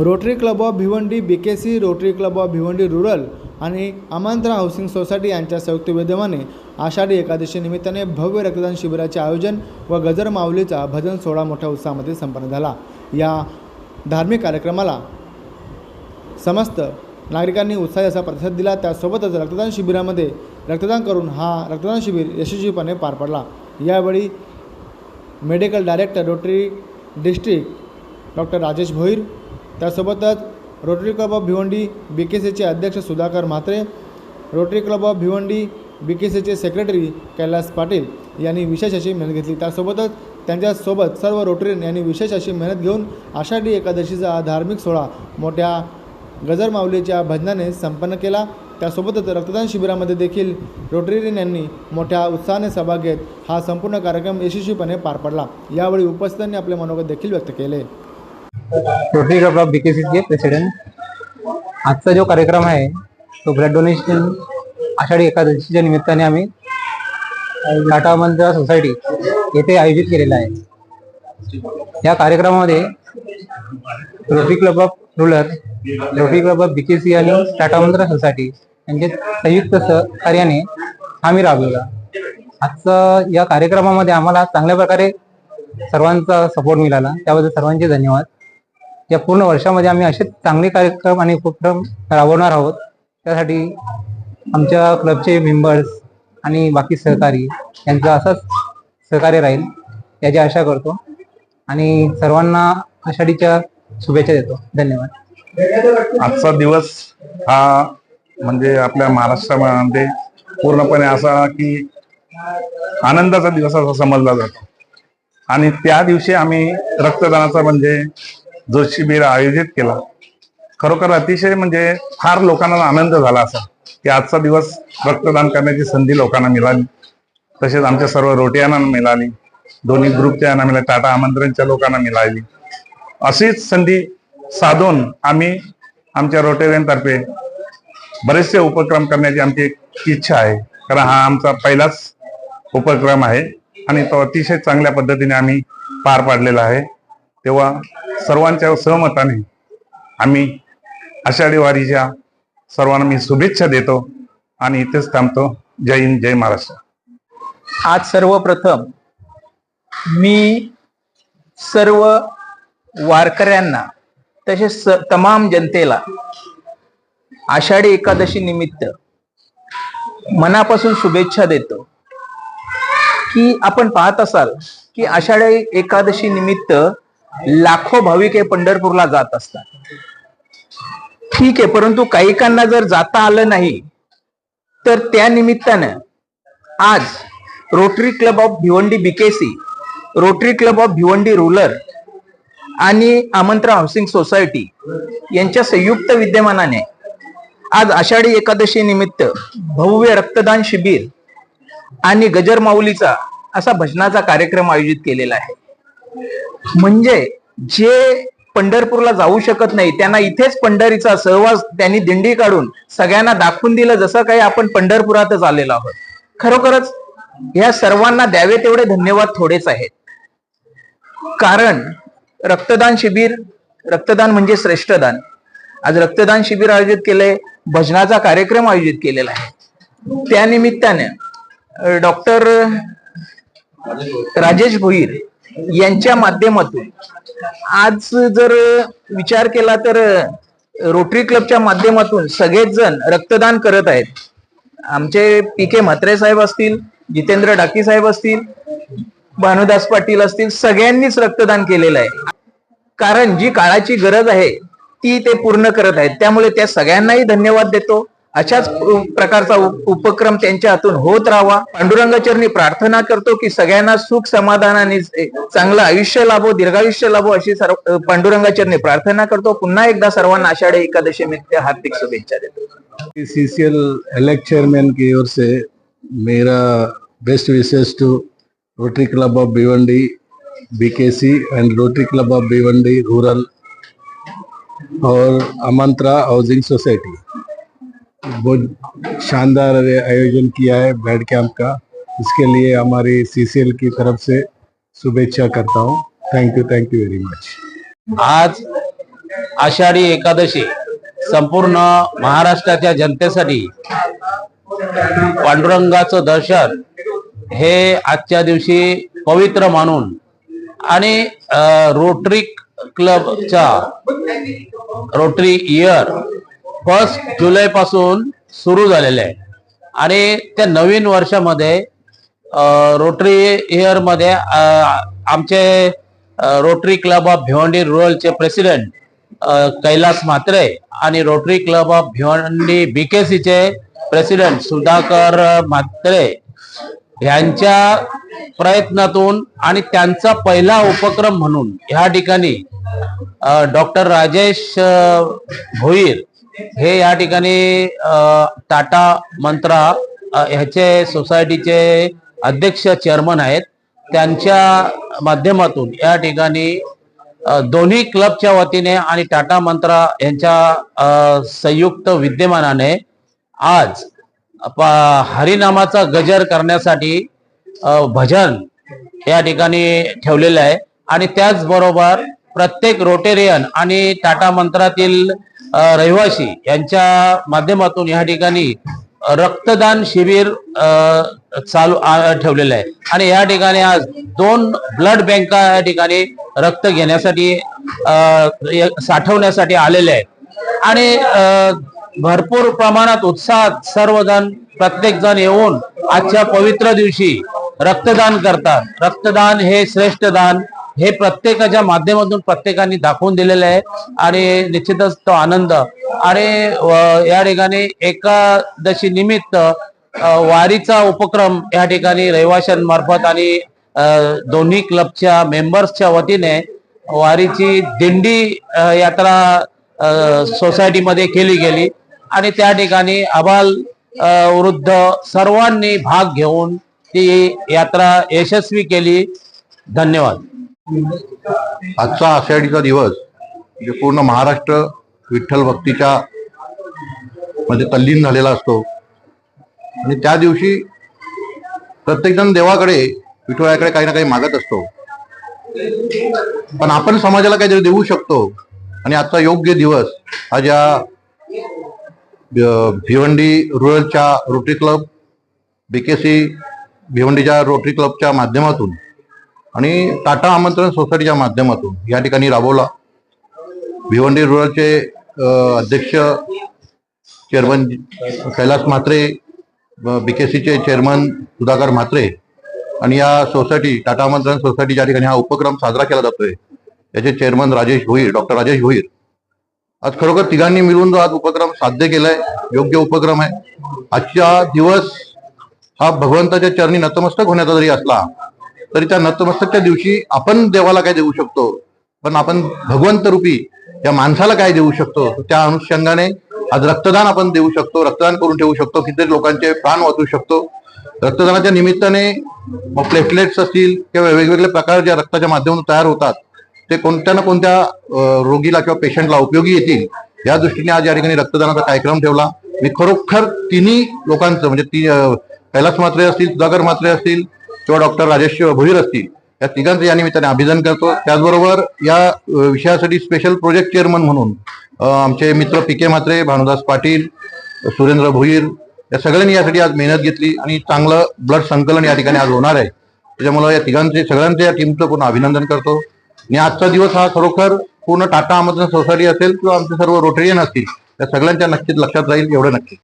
Rotary club of Bhiwandi B K C Rotary club of Bhiwandi rural आणि Amantra housing society यांच्या संयुक्त विद्यमाने आषाढी एकादशी निमित्ताने भव्य रक्तदान शिबिराचे आयोजन व गजर माऊलीचा भजन सोहळा मोठ्या उत्साहामध्ये संपन्न झाला. या धार्मिक कार्यक्रमाला समस्त नागरिकांनी उत्साही असा प्रतिसाद दिला. त्यासोबतच रक्तदान शिबिरामध्ये रक्तदान करून हा रक्तदान शिबिर यशस्वीपणे पार पडला. यावेळी medical director Rotary district doctor Rajesh Bhoir त्यासोबतच Rotary club of Bhiwandi B K सीचे अध्यक्ष Sudhakar Mhatre Rotary club of Bhiwandi B K सीचे सेक्रेटरी कैलास पाटील यांनी विशेष अशी मेहनत घेतली. त्यासोबतच त्यांच्यासोबत सर्व रोटरीन यांनी विशेष अशी मेहनत घेऊन आषाढी एकादशीचा धार्मिक सोहळा मोठ्या गजरमाऊलीच्या भजनाने संपन्न केला. त्यासोबतच रक्तदान शिबिरामध्ये देखील रोटरीन यांनी मोठ्या उत्साहाने सहभाग घेत हा संपूर्ण कार्यक्रम यशस्वीपणे पार पडला. यावेळी उपस्थितांनी आपले मनोगत देखील व्यक्त केले. रोटरी क्लब ऑफ बीकेसीचे प्रेसिडेंट आजचा जो कार्यक्रम आहे तो ब्लड डोनेशन आषाढी एकादशीच्या निमित्ताने आम्ही टाटा मंत्रा सोसायटी येथे आयोजित केलेला आहे. या कार्यक्रमामध्ये rotary club of rural rotary club of BKC आणि टाटा मंत्रा सोसायटी यांचे संयुक्त सहकार्याने आम्ही राबवला. आजचा या कार्यक्रमामध्ये आम्हाला चांगल्या प्रकारे सर्वांचा सपोर्ट मिळाला. त्याबद्दल सर्वांचे धन्यवाद. या पूर्ण वर्षामध्ये आम्ही असे चांगले कार्यक्रम आणि उपक्रम राबवणार आहोत. त्यासाठी आमच्या क्लबचे मेंबर्स आणि बाकी सहकारी यांचं असंच सहकार्य राहील याची आशा करतो. आणि सर्वांना आषाढीच्या शुभेच्छा देतो. धन्यवाद. आजचा दिवस हा म्हणजे आपल्या महाराष्ट्रामध्ये पूर्णपणे असा की आनंदाचा दिवस असा समजला जातो. आणि त्या दिवशी आम्ही रक्तदानाचा म्हणजे जो शिबिर आयोजित केला. खरोखर अतिशय म्हणजे फार लोकांना आनंद झाला असा. की आजचा दिवस रक्तदान करण्याची संधी लोकांना मिळाली. तसेच आमच्या सर्व रोटियांना मिळाली. दोन्ही ग्रुपच्या यांना मिळाली टाटा आमंत्रणच्या लोकांना मिळाली. अशीच संधी साधून आम्ही आमच्या रोटेरियनतर्फे बरेचसे उपक्रम करण्याची आमची इच्छा आहे. कारण हा आमचा पहिलाच उपक्रम आहे. आणि तो अतिशय चांगल्या पद्धतीने आम्ही पार पाडलेला आहे. तेव्हा सर्वांच्या सहमताने आम्ही आषाढी वारीच्या सर्वांना मी शुभेच्छा देतो आणि इथेच थांबतो. जय हिंद जय महाराष्ट्र. आज सर्वप्रथम मी सर्व वारकऱ्यांना तसेच स- तमाम जनतेला आषाढी एकादशी निमित्त मनापासून शुभेच्छा देतो की आपण पाहत असाल की आषाढी एकादशी निमित्त लाखो भाविक हे पंढरपूरला जात असतात. ठीक आहे परंतु काहीकांना जर जाता आलं नाही तर त्या निमित्तानं आज rotary club of Bhiwandi BKC rotary club of Bhiwandi rural आणि आमंत्रा हाऊसिंग सोसायटी यांच्या संयुक्त विद्यमानाने आज आषाढी एकादशी निमित्त भव्य रक्तदान शिबिर आणि गजर माऊलीचा असा भजनाचा कार्यक्रम आयोजित केलेला आहे. म्हणजे जे पंढरपूरला जाऊ शकत नाही त्यांना इथेच पंढरीचा सहवास त्यांनी दिंडी काढून सगळ्यांना दाखवून दिलं जसं काही आपण पंढरपुरातच आलेलो आहोत. खरोखरच या सर्वांना द्यावे तेवढे धन्यवाद थोडेच आहेत. कारण रक्तदान शिबिर रक्तदान म्हणजे श्रेष्ठदान आज रक्तदान शिबिर आयोजित केलंय भजनाचा कार्यक्रम आयोजित केलेला आहे. त्यानिमित्ताने डॉक्टर राजेश भोईर यांच्या माध्यमातून. आज जर विचार केला तर रोटरी क्लबच्या माध्यमातून सगळेच जण रक्तदान करत आहेत. आमचे पी के म्हात्रे साहेब असतील जितेंद्र डाकी साहेब असतील भानुदास पाटील असतील सगळ्यांनीच रक्तदान केलेलं आहे. कारण जी काळाची गरज आहे ती ते पूर्ण करत आहेत. त्यामुळे त्या सगळ्यांनाही धन्यवाद देतो. अशाच प्रकारचा उप- उपक्रम त्यांच्या हातून होत राहावा. पांडुरंगाचरणी प्रार्थना करतो की सगळ्यांना सुख समाधानाने चांगलं आयुष्य लाभो दीर्घायुष्य लाभो अशी सर्व पांडुरंगाचरणी प्रार्थना करतो. पुन्हा एकदा सर्वांना आषाढी एकादशी निमित्त हार्दिक शुभेच्छा देतो. सीसीएल एलेक्ट चेयरमैन की ओर से मेरा best wishes to rotary club of Bhiwandi BKC and rotary club of Bhiwandi rural और अमंत्रा हाउसिंग सोसाइटी बहुत शानदार आयोजन किया है ब्लड कैंप का। इसके लिए हमारी सीसीएल की तरफ से शुभेच्छा करता हूँ। Thank you thank you very much आज आषाढी एकादशी संपूर्ण महाराष्ट्राच्या जनतेसाठी पांडुरंगाचं दर्शन हे आजच्या दिवशी पवित्र मानून आणि रोटरी क्लबच्या रोटरी इयर फर्स्ट जुलै पासून सुरू झालेले आहे. आणि त्या नवीन वर्षामध्ये रोटरी इयरमध्ये आमचे रोटरी क्लब ऑफ भिवंडी रुरलचे प्रेसिडेंट कैलास म्हात्रे आणि रोटरी क्लब ऑफ भिवंडी बीकेसीचे प्रेसिडेंट सुधाकर म्हात्रे यांच्या प्रयत्नातून आणि त्यांचा पहिला उपक्रम म्हणून ह्या ठिकाणी डॉक्टर राजेश भोईर हे या ठिकाणी टाटा मंत्रा ह्याचे सोसायटीचे अध्यक्ष चेअरमन आहेत. त्यांच्या माध्यमातून या ठिकाणी दोन्ही क्लबच्या वतीने आणि टाटा मंत्रा यांच्या संयुक्त विद्यमानाने आज प- हरिनामाचा गजर करण्यासाठी भजन या ठिकाणी ठेवलेलं आहे. आणि त्याचबरोबर प्रत्येक रोटेरियन आणि टाटा मंत्रातील रहिवासी यांच्या माध्यमातून या ठिकाणी रक्तदान शिबिर चालू ठेवलेलं आहे. आणि या ठिकाणी आज दोन ब्लड बँका या ठिकाणी रक्त घेण्यासाठी साठवण्यासाठी आलेले आहेत. आणि भरपूर प्रमाणात उत्साहात सर्वजण प्रत्येक जण येऊन आजच्या पवित्र दिवशी रक्तदान करतात. रक्तदान हे श्रेष्ठ दान हे प्रत्येकाच्या माध्यमातून प्रत्येकाने दाखवून दिलेलं आहे. आणि निश्चितच तो आनंद. आणि या ठिकाणी एकादशी निमित्त वारीचा उपक्रम या ठिकाणी रहिवाशांमार्फत आणि दोन्ही क्लबच्या मेंबर्सच्या वतीने वारीची दिंडी यात्रा सोसायटीमध्ये केली गेली. आणि त्या ठिकाणी अबाल वृद्ध सर्वांनी भाग घेऊन ती यात्रा यशस्वी केली. धन्यवाद. आजचा आषाढीचा दिवस जे पूर्ण महाराष्ट्र विठ्ठल भक्तीच्या मध्ये तल्लीन झालेला असतो. आणि त्या दिवशी प्रत्येकजण देवाकडे विठोळ्याकडे काही ना काही मागत असतो. पण आपण समाजाला काहीतरी देऊ शकतो. आणि आजचा योग्य दिवस हा ज्या भिवंडी रुरलच्या रोटरी क्लब बीकेसी भिवंडीच्या रोटरी क्लबच्या माध्यमातून आणि टाटा आमंत्रण सोसायटीच्या माध्यमातून या ठिकाणी राबवला. भिवंडी रुरलचे अध्यक्ष चेअरमन कैलास म्हात्रे बीकेसीचे चेअरमन सुधाकर म्हात्रे आणि या सोसायटी टाटा आमंत्रण सोसायटी ज्या ठिकाणी हा उपक्रम साजरा केला जातोय. याचे चेअरमन राजेश भोईर डॉक्टर राजेश भोईर. आज खरोखर तिघांनी मिळून जो आज उपक्रम साध्य केलाय योग्य उपक्रम आहे. आजचा दिवस हा भगवंताच्या चरणी नतमस्तक होण्याचा जरी असला तरी त्या नतमस्तकच्या दिवशी आपण देवाला काय देऊ शकतो? पण आपण भगवंत रूपी या माणसाला काय देऊ शकतो? त्या अनुषंगाने आज रक्तदान आपण देऊ शकतो रक्तदान करून ठेवू शकतो कितीतरी लोकांचे प्राण वाचू शकतो. रक्तदानाच्या निमित्ताने प्लेटलेट्स असतील किंवा वेगवेगळे प्रकार ज्या रक्ताच्या माध्यमातून तयार होतात ते कोणत्या ना कोणत्या रोगीला किंवा पेशंटला उपयोगी येतील या दृष्टीने आज या ठिकाणी रक्तदानाचा कार्यक्रम ठेवला. मी खरोखर तिन्ही लोकांचं म्हणजे ती कैलास मात्रे असतील सुधाकर मात्रे असतील किंवा डॉक्टर राजेश भोईर असतील या तिघांचं या निमित्ताने अभिनंदन करतो. त्याचबरोबर या विषयासाठी स्पेशल प्रोजेक्ट चेअरमन म्हणून आमचे मित्र पी के म्हात्रे भानुदास पाटील सुरेंद्र भोईर या सगळ्यांनी यासाठी आज मेहनत घेतली आणि चांगलं ब्लड संकलन या ठिकाणी आज होणार आहे. त्याच्यामुळं या तिघांचे सगळ्यांचे या टीमचं पूर्ण अभिनंदन करतो. आणि आजचा दिवस हा खरोखर पूर्ण टाटा आमंत्रण सोसायटी असेल किंवा आमचे सर्व रोटेरियन असतील त्या सगळ्यांच्या नक्कीच लक्षात राहील एवढं नक्की.